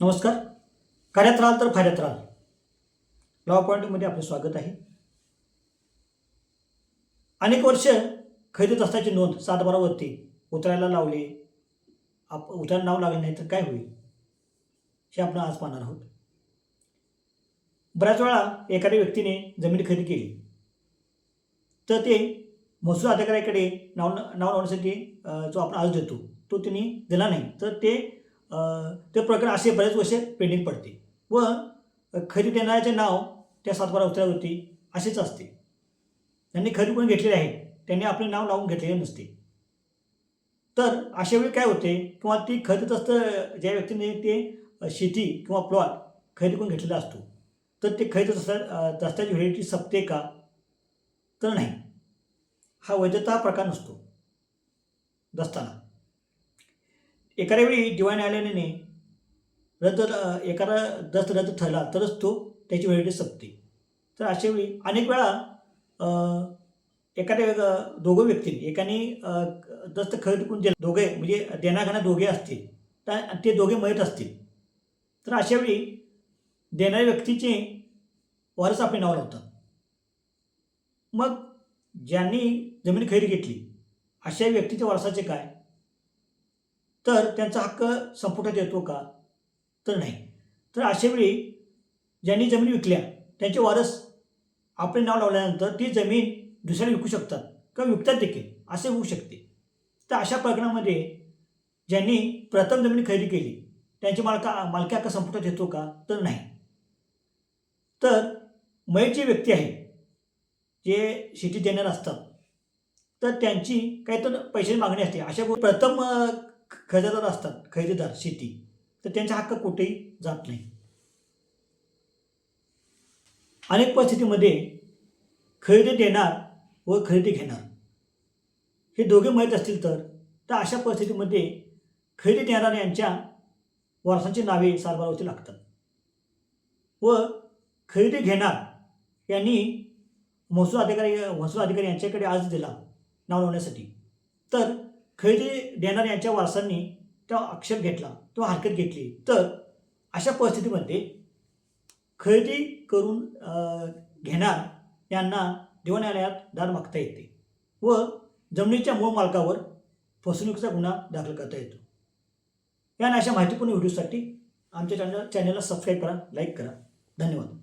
नमस्कार. कार्यात राहाल तर फायद्यात राहाल. लॉ पॉईंटमध्ये आपले स्वागत आहे. अनेक वर्ष खरेदीत असल्याची नोंद सातबारावरती उतरायला लावली. आप उतरायला नाव लागले नाही तर काय होईल? हे आपण आज पाहणार आहोत. बऱ्याच वेळा एखाद्या व्यक्तीने जमीन खरेदी केली. तर ते महसूल अधिकाऱ्याकडे नाव नाव लावण्यासाठी जो आपण आज देतो तो त्यांनी दिला नाही. तर ते ते प्रकरण असे बरेच वर्षे पेंडिंग पडते. व खरेदी देणाऱ्याचे नाव त्या सातबारा उतरावरती असेच असते. त्यांनी खरी करून घेतलेले आहे त्यांनी आपले नाव लावून घेतलेले नसते. तर अशा वेळी काय होते? किंवा ती खरेदीत असतं ज्या व्यक्तीने ते शेती किंवा प्लॉट खरेदी करून घेतलेला असतो तर ते खरेदीत असता दस्ताची व्हॅलिडिटी संपते का? तर नाही. हा वैधता प्रकार नसतो. दस्ताना. एखाद्या वेळी दिवाणी न्यायालयाने रद्द एखादा दस्त रद्द ठरला तरच तो त्याची व्हॅलिडिटी संपते. तर अशा वेळी अनेक वेळा एखाद्या वेग- दोघं व्यक्ती एकाने दस्त खरेदी करून दिला दोघे म्हणजे देण्याघेण्या दोघे असतील तर ते दोघे मयत असतील. तर अशा वेळी देणाऱ्या व्यक्तीचे वारस आपले नाव लावतात मग ज्यांनी जमीन खरेदी घेतली अशा व्यक्तीच्या वारसाचे काय? तर त्यांचा हक्क संपुटात येतो का? तर नाही. तर अशा वेळी ज्यांनी जमीन विकल्या त्यांचे वारस आपले नाव लावल्यानंतर ती जमीन दुसऱ्याला विकू शकतात किंवा विकतात देखील असे होऊ शकते. तर अशा प्रकरणामध्ये ज्यांनी प्रथम जमीन खरेदी केली त्यांची मालका मालकी हक्क संपुटात येतो का? तर नाही. तर मयत जी व्यक्ती आहे जे शेती देणार असतात तर त्यांची काही तर पैशाची मागणी असते. अशा प्रथम अ, खरेदीदार असतात खरेदीदार शेती. तर त्यांचा हक्क कुठेही जात नाही. अनेक परिस्थितीमध्ये खरेदी देणार व खरेदी घेणार. हे दोघे माहीत असतील तर तर अशा परिस्थितीमध्ये खरेदी देणार यांच्या वारसांची नावे सारभारावरती लागतात. व खरेदी घेणार यांनी महसूल अधिकारी महसूल अधिकारी यांच्याकडे अर्ज दिला नाव लावण्यासाठी तर खरेदी देणार यांच्या वारसांनी तो आक्षेप घेतला तो हरकत घेतली. तर अशा परिस्थितीमध्ये खरेदी करून घेणार यांना देवन्यायालयात दार दाद मागता येते व जमिनीच्या मूळ मालकावर फसवणुकीचा गुन्हा दाखल करता येतो. या अशा माहितीपूर्ण व्हिडिओसाठी आमच्या चॅनल चॅनलला सबस्क्राईब करा लाईक करा. धन्यवाद.